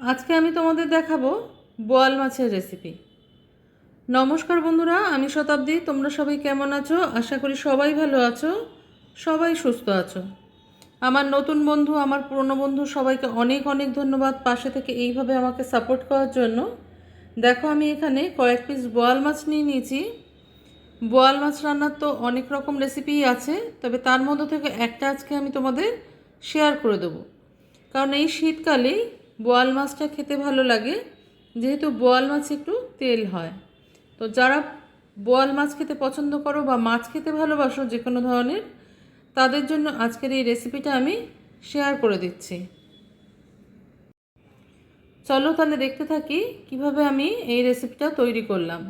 আজকে আমি তোমাদের দেখাবো বোয়াল মাছের রেসিপি নমস্কার বন্ধুরা, আমি শতাব্দী, তোমরা সবাই কেমন আছো? আশা করি সবাই ভালো আছো, সবাই সুস্থ আছো। আমার নতুন বন্ধু, আমার পুরনো বন্ধু, সবাইকে অনেক অনেক ধন্যবাদ পাশে থেকে এইভাবে আমাকে সাপোর্ট করার জন্য। দেখো, আমি এখানে কয়েক পিস বোয়াল মাছ নিয়ে নিয়েছি। বোয়াল মাছ রান্নার তো অনেক রকম রেসিপিই আছে, তবে তার মধ্যে থেকে একটা আজকে আমি তোমাদের শেয়ার করে দেবো। কারণ এই শীতকালেই বোয়াল মাছটা খেতে ভালো লাগে, যেহেতু বোয়াল মাছ একটু তেল হয়। তো যারা বোয়াল মাছ খেতে পছন্দ করো বা মাছ খেতে ভালোবাসো যে কোনো ধরনের তাদের জন্য আজকের এই রেসিপিটা আমি শেয়ার করে দিচ্ছি। চলো তাহলে দেখতে থাকি কীভাবে আমি এই রেসিপিটা তৈরি করলাম।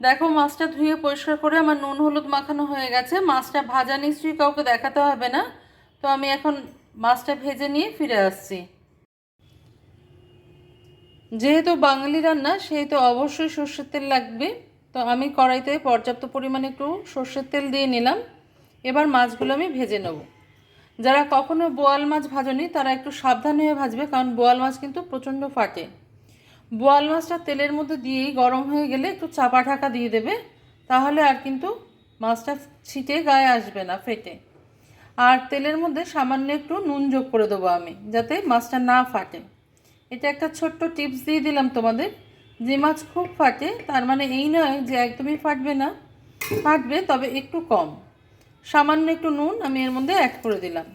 দেখো, মাছটা ধুয়ে পরিষ্কার করে আমার নুন হলুদ মাখানো হয়ে গেছে। মাছটা ভাজা নিশ্চয়ই কাউকে দেখাতে হবে না। তো আমি এখন মাছটা ভেজে নিয়ে ফিরে আসছি। যেহেতু বাঙালি রান্না সেহেতু অবশ্যই সর্ষের তেল লাগবে। তো আমি কড়াইতে পর্যাপ্ত পরিমাণে একটু সর্ষের তেল দিয়ে নিলাম। এবার মাছগুলো আমি ভেজে নেব। যারা কখনো বোয়াল মাছ ভাজনি, তারা একটু সাবধান হয়ে ভাজবে, কারণ বোয়াল মাছ কিন্তু প্রচণ্ড ফাটে। বোয়াল মাছটা তেলের মধ্যে দিয়েই গরম হয়ে গেলে একটু চাপা ঢাকা দিয়ে দেবে, তাহলে আর কিন্তু মাছটা ছিটে গায়ে আসবে না, ফেটে। আর তেলের মধ্যে সামান্য একটু নুন যোগ করে দেবো আমি, যাতে মাছটা না ফাটে। এটা একটা ছোট্ট টিপস দিয়ে দিলাম তোমাদের। যে মাছ খুব ফাটে, তার মানে এই নয় যে একদমই ফাটবে না। ফাটবে, তবে একটু কম। সামান্য একটু নুন আমি এর মধ্যে অ্যাড করে দিলাম।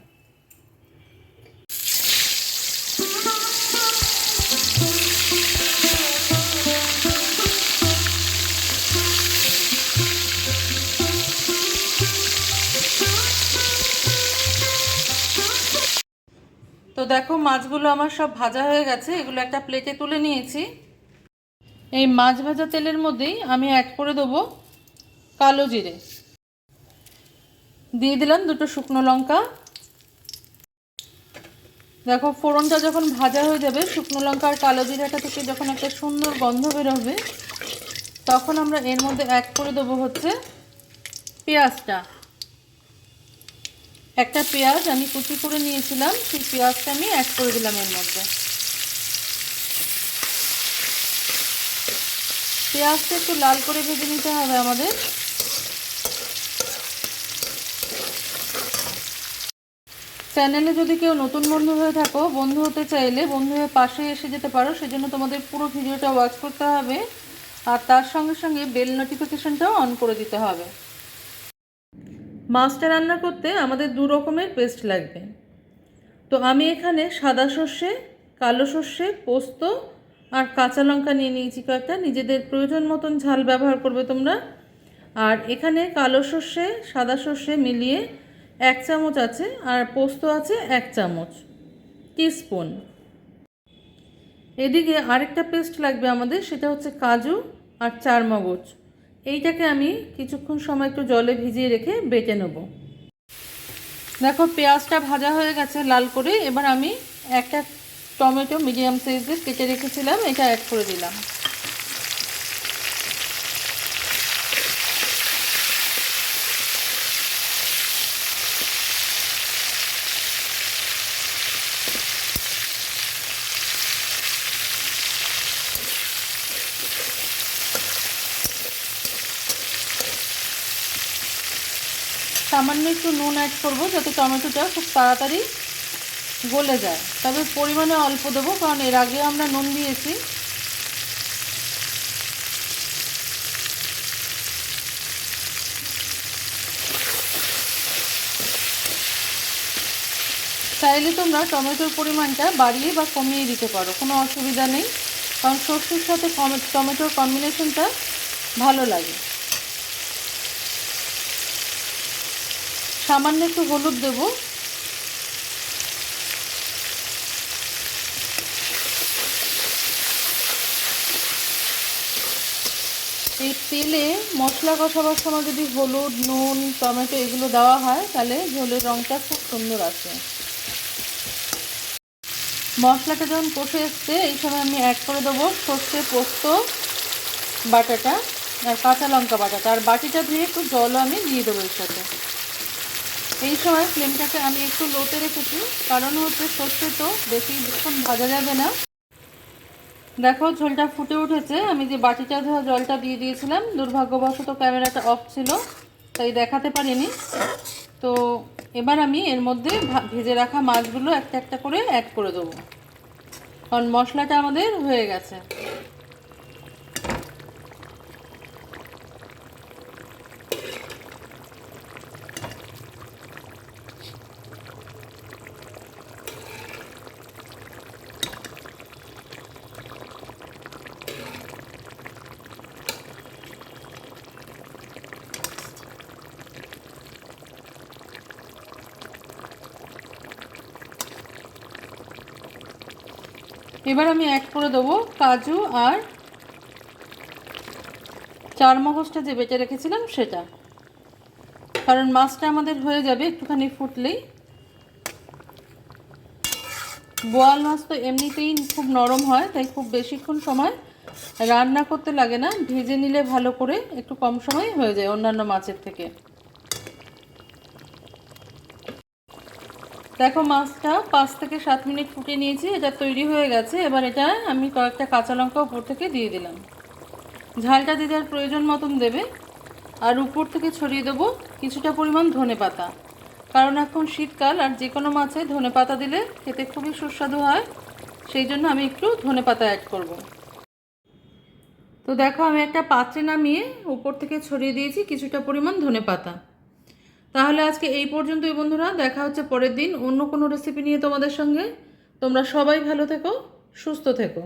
তো দেখো, মাছগুলো আমার সব ভাজা হয়ে গেছে। এগুলো একটা প্লেটে তুলে নিয়েছি। এই মাছ ভাজা তেলের মধ্যেই আমি অ্যাড করে দেবো কালো জিরে। দিয়ে দিলাম দুটো শুকনো লঙ্কা। দেখো, ফোড়নটা যখন ভাজা হয়ে যাবে, শুকনো লঙ্কা আর কালো জিরাটা থেকে যখন একটা সুন্দর গন্ধ বেরোবে তখন আমরা এর মধ্যে অ্যাড করে দেবো হচ্ছে পেঁয়াজটা। একটা পেঁয়াজ আমি কুচি করে নিয়েছিলাম, সেই পেঁয়াজটা আমি অ্যাড করে দিলাম এর মধ্যে। পেঁয়াজটা একটু লাল করে ভেজে নিতে হবে আমাদের। চ্যানেলে যদি কেউ নতুন বন্ধু হয়ে থাকো, বন্ধু হতে চাইলে বন্ধু হয়ে পাশে এসে যেতে পারো, সেজন্য তোমাদের পুরো ভিডিওটা ওয়াচ করতে হবে। আর তার সঙ্গে সঙ্গে বেল নোটিফিকেশনটাও অন করে দিতে হবে। মাছটা রান্না করতে আমাদের দু রকমের পেস্ট লাগবে। তো আমি এখানে সাদা সর্ষে, কালো সর্ষে, পোস্ত আর কাঁচা লঙ্কা নিয়ে নিয়েছি কয়েকটা। নিজেদের প্রয়োজন মতন ঝাল ব্যবহার করবে তোমরা। আর এখানে কালো সর্ষে, সাদা সর্ষে মিলিয়ে এক চামচ আছে, আর পোস্ত আছে এক চামচ। টিস্পুন। এদিকে আরেকটা পেস্ট লাগবে আমাদের, সেটা হচ্ছে কাজু আর চার মগজ এইটাকে আমি কিছুক্ষণ সময় একটু জলে ভিজিয়ে রেখে বেটে নেব। দেখো, পেঁয়াজটা ভাজা হয়ে গেছে লাল করে। এবার আমি একটা টমেটো মিডিয়াম সাইজের কেটে রেখেছিলাম, এটা অ্যাড করে দিলাম। সামান্য একটু নুন অ্যাড করব, যাতে টমেটোটা খুব তাড়াতাড়ি গলে যায়। তবে পরিমাণে অল্প দেবো, কারণ এর আগে আমরা নুন দিয়েছি। চাইলে তোমরা টমেটোর পরিমাণটা বাড়িয়ে বা কমিয়ে দিতে পারো, কোনো অসুবিধা নেই। কারণ সর্ষের সাথে টমেটোর কম্বিনেশনটা ভালো লাগে। সামান্য একটু হলুদ দেবো। এই তেলে মশলা কষাবার সময় যদি হলুদ, নুন, টমেটো এগুলো দেওয়া হয়, তাহলে ঝোলের রঙটা খুব সুন্দর আসে। মশলাটা যখন কষে এসছে, এই সময় আমি অ্যাড করে দেবো সর্ষে পোস্ত, বাটাটা, আর কাঁচা লঙ্কা বাটাটা। আর বাটিটা ধুয়ে একটু জলও আমি দিয়ে দেবো এর সাথে। এই সময় ফ্লেমটাকে আমি একটু লোতে রেখেছি, কারণ হচ্ছে সর্ষে তো বেশিক্ষণ ভাজা যাবে না দেখো, ঝোলটা ফুটে উঠেছে। আমি যে বাটিটা ধোয়া জলটা দিয়ে দিয়েছিলাম, দুর্ভাগ্যবশত ক্যামেরাটা অফ ছিল, তাই দেখাতে পারিনি। তো এবার আমি এর মধ্যে ভেজে রাখা মাছগুলো একটা একটা করে অ্যাড করে দেবো। কারণ মশলাটা আমাদের হয়ে গেছে। এবার আমি অ্যাড করে দেবো কাজু আর চার মগজটা যে বেটে রেখেছিলাম সেটা। কারণ মাছটা আমাদের হয়ে যাবে একটুখানি ফুটলেই। বোয়াল মাছ তো এমনিতেই খুব নরম হয়, তাই খুব বেশিক্ষণ সময় রান্না করতে লাগে না, ভেজে নিলে ভালো করে একটু কম সময় হয়ে যায় অন্যান্য মাছের থেকে। দেখো মাছটা পাঁচ থেকে সাত মিনিট ফুটে নিয়েছি, এটা তৈরি হয়ে গেছে। এবার এটা আমি কয়েকটা কাঁচা লঙ্কা উপর থেকে দিয়ে দিলাম। ঝালটা যে যার প্রয়োজন মতন দেবে। আর উপর থেকে ছড়িয়ে দেবো কিছুটা পরিমাণ ধনে পাতা। কারণ এখন শীতকাল আর যে কোনো মাছে ধনে পাতা দিলে খেতে খুবই সুস্বাদু হয়। সেই জন্য আমি একটু ধনে পাতা অ্যাড করব। তো দেখো আমি একটা পাত্রে নামিয়ে উপর থেকে ছড়িয়ে দিয়েছি কিছুটা পরিমাণ ধনে পাতা। তাহলে আজকে এই পর্যন্তই বন্ধুরা, দেখা হচ্ছে পরের দিন অন্য কোনো রেসিপি নিয়ে তোমাদের সঙ্গে। তোমরা সবাই ভালো থেকো, সুস্থ থেকো।